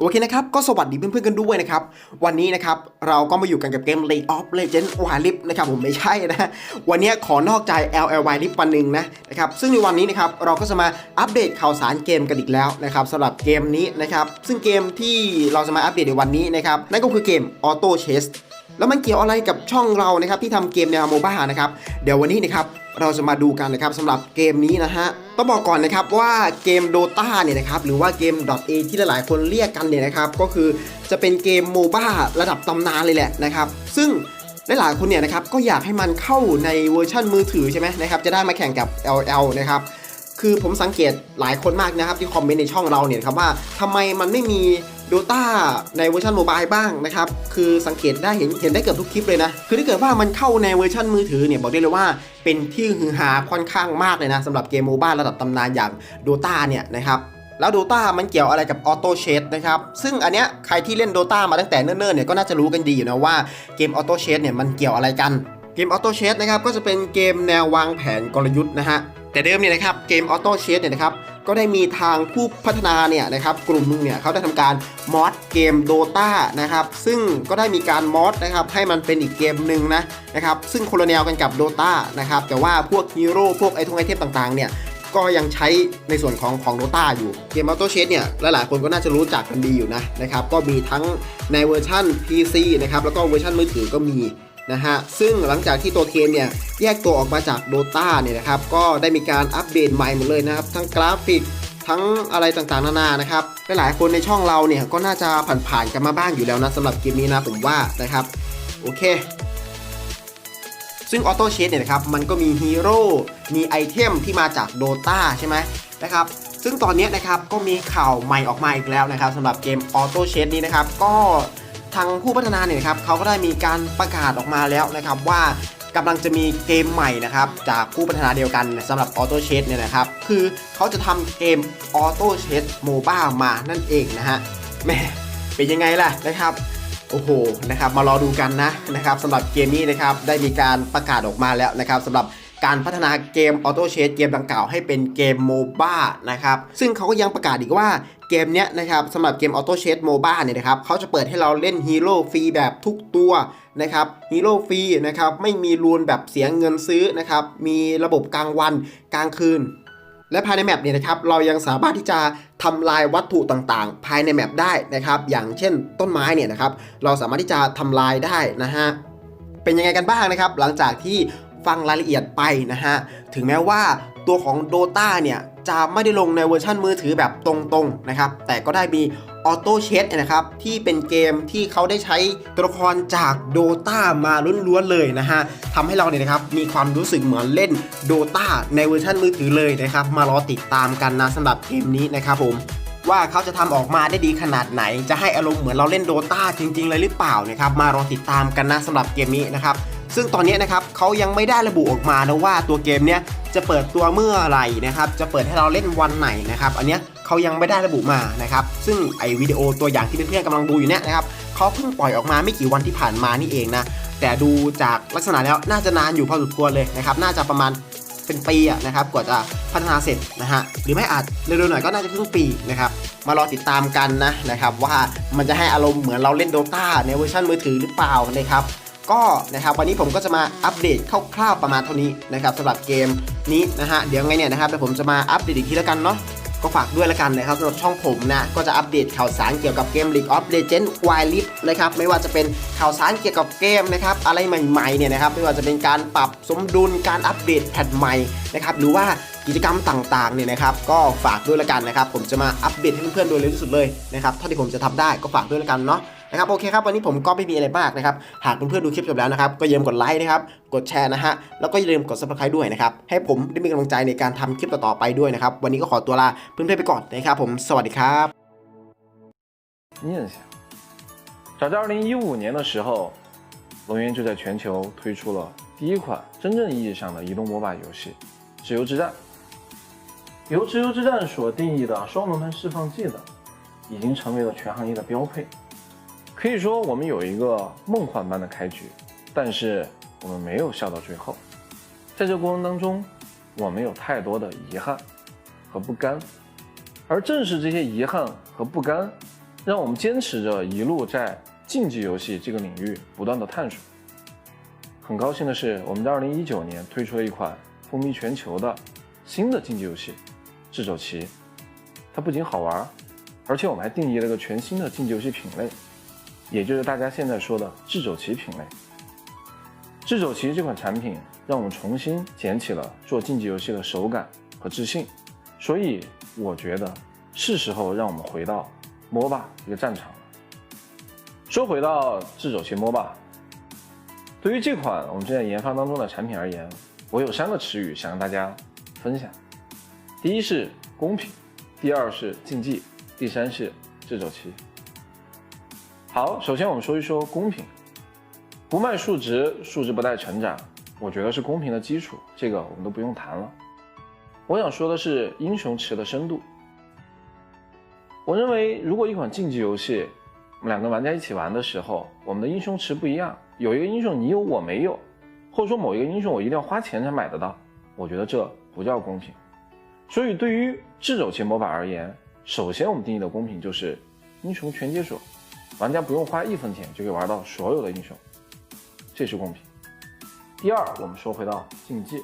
โอเคนะครับ ก็สวัสดีเพื่อนๆกันด้วยนะครับ วันนี้นะครับ เราก็มาอยู่กันกับเกม League of Legends Wild Rift นะครับผมไม่ใช่นะ วันนี้ขอนอกใจ LL Wild Rift วันหนึ่งนะนะครับ ซึ่งในวันนี้นะครับ เราก็จะมาอัปเดตข่าวสารเกมกันอีกแล้วนะครับสำหรับเกมนี้นะครับ ซึ่งเกมที่เราจะมาอัปเดตในวันนี้นะครับ นั่นก็คือเกม Auto Chess แล้วมันเกี่ยวอะไรกับช่องเรานะครับที่ทำเกมแนวโมบ้านะครับเดี๋ยววันนี้นะครับเราจะมาดูกันนะครับสำหรับเกมนี้นะฮะต้องบอกก่อนนะครับว่าเกม Dota เนี่ยนะครับหรือว่าเกม .a ที่หลายๆ คนเรียกกันเนี่ยนะครับก็คือจะเป็นเกมโมบ้าระดับตำนานเลยแหละนะครับซึ่งหลายๆคนเนี่ยนะครับก็อยากให้มันเข้าในเวอร์ชันมือถือใช่ไหมนะครับจะได้มาแข่งกับ LL นะครับคือผมสังเกตหลายคนมากนะครับที่คอมเมนต์ในช่องเราเนี่ยครับว่าทำไมมันไม่มี Dota ในเวอร์ชันโมบายบ้างนะครับ คือสังเกตได้เห็นเห็นได้เกือบทุกคลิปเลยนะ คือถ้าเกิดว่ามันเข้าในเวอร์ชันมือถือเนี่ยบอกได้เลยว่าเป็นที่ฮือฮาค่อนข้างมากเลยนะสำหรับเกมโมบ้าระดับตำนานอย่าง Dota เนี่ยนะครับแล้ว Dota มันเกี่ยวอะไรกับ Auto Chess นะครับ ซึ่งอันเนี้ยใครที่เล่น Dota มาตั้งแต่เนิ่นๆเนี่ยก็น่าจะรู้กันดีอยู่นะว่าเกม Auto Chess เนี่ยมันเกี่ยวอะไรกัน เกม Auto Chess นะครับก็จะเป็นเกมแนววางแผนกลยุทธ์นะฮะ แต่เดิมเนี่ยนะครับเกม Auto Chess เนี่ยนะครับก็ได้มีทางผู้พัฒนาเนี่ยนะครับกลุ่มหนึงเนี่ยเขาได้ทำการมอดเกม Dota นะครับซึ่งก็ได้มีการมอดนะครับให้มันเป็นอีกเกมหนึ่งนะนะครับซึ่งคนละแนวกันกับ Dota นะครับแต่ว่าพวกฮีโร่พวกไอทงไอเทมต่างๆเนี่ยก็ยังใช้ในส่วนของของ Dota อยู่เกม Auto Chess เนี่ยหลายๆคนก็น่าจะรู้จักกันดีอยู่นะนะครับก็มีทั้งในเวอร์ชัน PC นะครับแล้วก็เวอร์ชันมือถือก็มี นะฮะซึ่งหลังจากที่ตัวเคนเนี่ยแยกตัวออกมาจาก Dota เนี่ยนะครับก็ได้มีการอัปเดตใหม่หมดเลยนะครับ ทั้งกราฟิกทั้งอะไรต่างๆนานานะครับหลายๆคนในช่องเราเนี่ยก็น่าจะผ่านๆกันมาบ้างอยู่แล้วนะสำหรับเกมนี้นะผมว่านะครับโอเค ซึ่งออโต้เช e เนี่ยนะครับมันก็มีฮีโร่มีไอเทมที่มาจาก Dota ใช่ไหมนะครับซึ่งตอนนี้นะครับก็มีข่าวใหม่ออกมาอีกแล้วนะครับสำหรับเกมออโต้เช e นี้นะครับก็ ทางผู้พัฒนาเนี่ยครับเขาก็ได้มีการประกาศออกมาแล้วนะครับว่ากำลังจะมีเกมใหม่นะครับจากผู้พัฒนาเดียวกันสำหรับออโต้เช e เนี่ยนะครับ คือเขาจะทำเกมออโต้เช e โมบ้ามานั่นเองนะฮะแม่เป็นยังไงล่ะนะครับโอ้โหนะครับมารอดูกันนะนะครับสำหรับเกมนี้นะครับได้มีการประกาศออกมาแล้วนะครับสำหรับ การพัฒนาเกมออโต้เช e เกมดังกล่าวให้เป็นเกมโมบ้านะครับ ซึ่งเขาก็ยังประกาศอีกว่าเกมเนี้ยนะครับสำหรับเกมออโต้เช e โมบ้าเนี่ยนะครับเขาจะเปิดให้เราเล่นฮีโร่ฟรีแบบทุกตัวนะครับฮีโร่ฟรีนะครับไม่มีรูนแบบเสียเงินซื้อนะครับมีระบบกลางวันกลางคืนและภายในแมปเนี่ยนะครับเรายังสามารถที่จะทำลายวัตถุต่างๆ ภายในแมปได้นะครับ อย่างเช่นต้นไม้เนี่ยนะครับเราสามารถที่จะทำลายได้นะฮะเป็นยังไงกันบ้างนะครับ หลังจากที่ ฟังรายละเอียดไปนะฮะ ถึงแม้ว่าตัวของ Dota เนี่ย จะไม่ได้ลงในเวอร์ชันมือถือแบบตรงๆนะครับ แต่ก็ได้มีออโต้เช e นะครับ ที่เป็นเกมที่เขาได้ใช้ตัวละครจาก Dota มาล้วนๆเลยนะฮะทำให้เราเนี่ยนะครับมีความรู้สึกเหมือนเล่น Dota ในเวอร์ชันมือถือเลยนะครับ มารอติดตามกันนะสำหรับเกมนี้นะครับผมว่าเขาจะทำออกมาได้ดีขนาดไหน จะให้อารมณ์เหมือนเราเล่นโดตาจริง ๆ เลยหรือเปล่านะครับ มารอติดตามกันนะสำหรับเกมนี้นะครับ ซึ่งตอนนี้นะครับเขายังไม่ได้ระบุออกมานะว่าตัวเกมเนี้ยจะเปิดตัวเมื่อไหร่นะครับ จะเปิดให้เราเล่นวันไหนนะครับ อันเนี้ยเขายังไม่ได้ระบุมานะครับ ซึ่งไอวิดีโอตัวอย่างที่เพื่อนๆกำลังดูอยู่เนี่ยนะครับเขาเพิ่งปล่อยออกมาไม่กี่วันที่ผ่านมานี่เองนะ แต่ดูจากลักษณะแล้วน่าจะนานอยู่พอสมควรเลยนะครับ น่าจะประมาณเป็นปีนะครับ กว่าจะพัฒนาเสร็จนะฮะ หรือไม่อาจเร็วๆหน่อยก็น่าจะครึ่งปีนะครับ มารอติดตามกันนะนะครับว่ามันจะให้อารมณ์เหมือนเราเล่น Dota ในเวอร์ชันมือถือหรือเปล่านะครับ ก็นะครับวันนี้ผมก็จะมาอัปเดตคร่าวๆประมาณเท่านี้นะครับสำหรับเกมนี้นะฮะเดี๋ยวไงเนี่ยนะครับเดี๋ยวผมจะมาอัปเดตอีกทีแล้วกันเนาะก็ฝากด้วยล้วกันนะครับสำหรับช่องผมนะก็จะอัปเดตข่าวสารเกี่ยวกับเกม League of Legends Wild Rift นะครับไม่ว่าจะเป็นข่าวสารเกี่ยวกับเกมนะครับอะไรใหม่ๆเนี่ยนะครับไม่ว่าจะเป็นการปรับสมดุลการอัปเดตแพทใหม่นะครับหรือว่ากิจกรรมต่างๆเนี่ยนะครับก็ฝากด้วยล้วกันนะครับผมจะมาอัปเดตให้เพื่อนๆโดยเร็วที่สุดเลยนะครับเท่าที่ผมจะทำได้ก็ฝากด้วยล้วกันเนาะนะครับโอเคครับวันนี้ผมก็ไม่มีอะไรมากนะครับหากเพื่อนๆดูคลิปจบแล้วนะครับก็อย่าลืมกดไลค์นะครับกดแชร์นะฮะแล้วก็อย่าลืมกด subscribe ด้วยนะครับให้ผมได้มีกำลังใจในการทำคลิปต่อๆไปด้วยนะครับวันนี้ก็ขอตัวลาเพื่อนๆไปก่อนนะครับผมสวัสดีครับ 印象。早在二零一五年的时候，龙渊就在全球推出了第一款真正意义上的移动 MOBA 游戏《自由之战》。由《自由之战》所定义的双轮盘释放技能，已经成为了全行业的标配。 可以说，我们有一个梦幻般的开局，但是我们没有笑到最后。在这过程当中，我们有太多的遗憾和不甘，而正是这些遗憾和不甘，让我们坚持着一路在竞技游戏这个领域不断的探索。很高兴的是，我们在二零一九年推出了一款风靡全球的新的竞技游戏《智走棋》，它不仅好玩，而且我们还定义了一个全新的竞技游戏品类，也就是大家现在说的智走棋品类。智走棋这款产品让我们重新捡起了做竞技游戏的手感和自信，所以我觉得是时候让我们回到 MOBA 这个战场了。说回到智走棋 MOBA，对于这款我们正在研发当中的产品而言，我有三个词语想跟大家分享：第一是公平，第二是竞技，第三是智走棋。好，首先我们说一说公平。不卖数值，数值不带成长，我觉得是公平的基础，这个我们都不用谈了。我想说的是英雄池的深度。我认为，如果一款竞技游戏，我们两个玩家一起玩的时候，我们的英雄池不一样，有一个英雄你有我没有，或者说某一个英雄我一定要花钱才买得到，我觉得这不叫公平。所以，对于智走棋魔法而言，首先我们定义的公平就是英雄全解锁，玩家不用花一分钱就可以玩到所有的英雄。这是公平。第二，我们说回到竞技，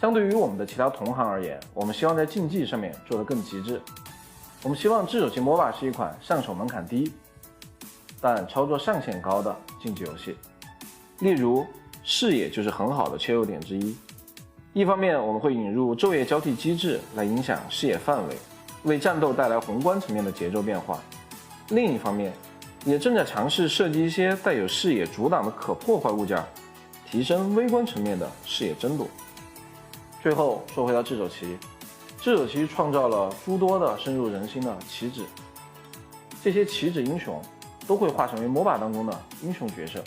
相对于我们的其他同行而言，我们希望在竞技上面做得更极致。我们希望智走棋 MOBA 是一款上手门槛低，但操作上限高的竞技游戏。例如，视野就是很好的切入点之一。一方面，我们会引入昼夜交替机制来影响视野范围，为战斗带来宏观层面的节奏变化；另一方面，也正在尝试设计一些带有视野阻挡的可破坏物件，提升微观层面的视野争夺。最后说回到智者棋，智者棋创造了诸多的深入人心的棋子，这些棋子英雄都会化成为 MOBA 当中的英雄角色。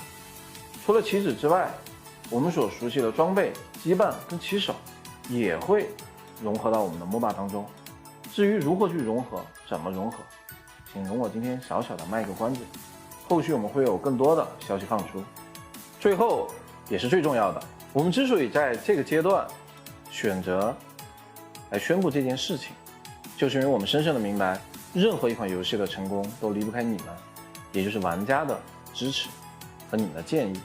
除了棋子之外，我们所熟悉的装备、羁绊跟棋手也会融合到我们的 MOBA 当中。至于如何去融合，怎么融合？请容我今天小小的卖个关子，后续我们会有更多的消息放出。最后也是最重要的，我们之所以在这个阶段选择来宣布这件事情，就是因为我们深深的明白，任何一款游戏的成功都离不开你们，也就是玩家的支持和你们的建议。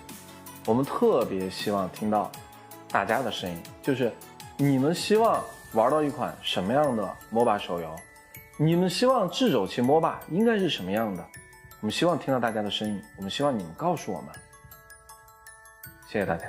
我们特别希望听到大家的声音，就是你们希望玩到一款什么样的 MOBA 手游？你们希望智走棋 MOBA 应该是什么样的？我们希望听到大家的声音，我们希望你们告诉我们。谢谢大家。